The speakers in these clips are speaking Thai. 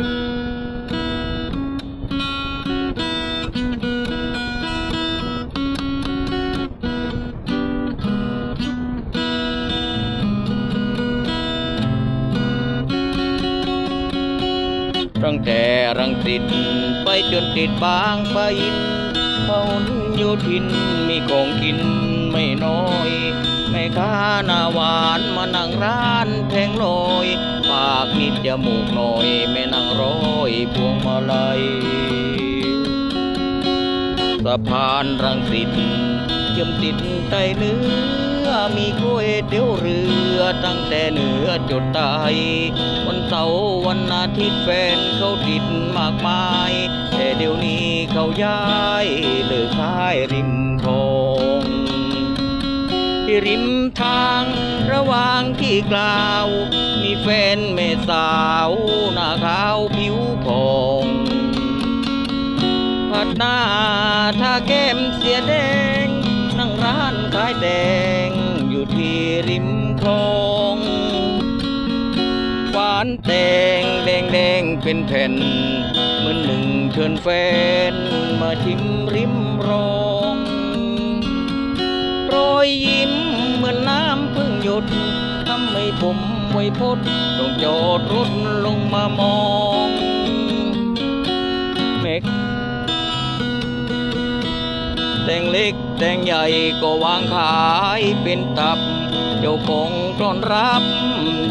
ตั้งแต่รังติดไปจนติดบางไปะอินเขาอยู่ทินมีของกินไม่น้อย แม่ค้าหน้าหวานมานั่งร้านแพลงลอยปากนิดจมูกหน่อยแม่นั่งร้อยพวงมาลัยสะพานรังสิตเชื่อมติดใต้เนื้อมีก๋วยเตี๋ยวเรือตั้งแต่เหนือจดใต้วันเสาร์วันอาทิตย์แฟนเขาติดมากมาย แต่เดี๋ยวนี้เขาย้ายเลิกขายริม ที่ริมทางระหว่างที่กล่าว มีแฟนแม่สาวหน้าขาวผิวผ่องผัดหน้าถ้าแก้มเสียแดง นั่งร้านขายแดงอยู่ที่ริมคลองหวานแดงแดงแดงเป็นแผ่น เหมือนหนึ่งเชิญแฟนมาชิมริมรอง ดทำให้ผมไวยพดต้องจอดรถลงมามองเมฆแต่งเล็กแต่งใหญ่ก็วางขายเป็นตับ เจ้าของต้อนรับ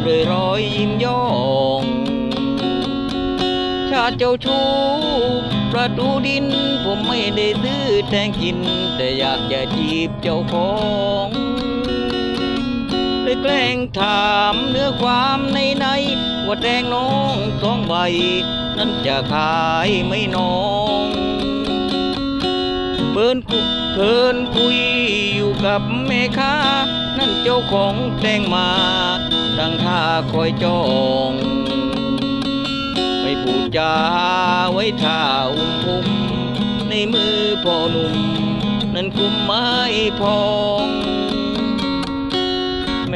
ด้วยรอยยิ้มย่องชาติเจ้าชู้ประตูดินผมไม่ได้ซื้อแทงกิน แต่อยากจะจีบเจ้าของ เลยแกล้งถามเนื้อความในในว่าแตงน้องสองใบ นั้นจะขายไม่น้องเปินคุเพินคุยอยู่กับแม่ค้า นั่นเจ้าของแตงมาตั้งท่าคอยจองไม่พูดจาไว้ท่าอุ้มพุ่มในมือพ่อหนุ่ม นั่นกุมไม้พอง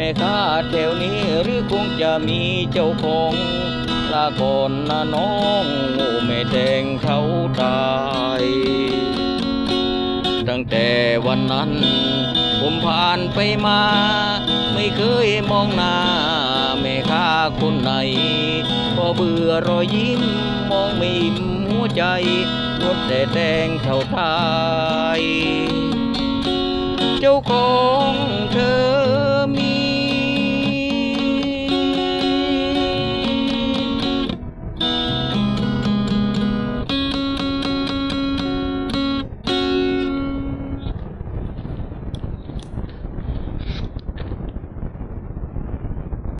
ม่ค้าแถวนี้หรือคงจะมีเจ้าของลาก่อนนะน้องง่แม่แทงเขาตายตั้งแต่วันนั้น ผมผ่านไปมา ไม่เคยมองหน้าแม่ค้าคนไหน พอเบื่อรอยยิ้มมองไม่มหัวใจรถแต่แดงเท่าทาย เจ้าของ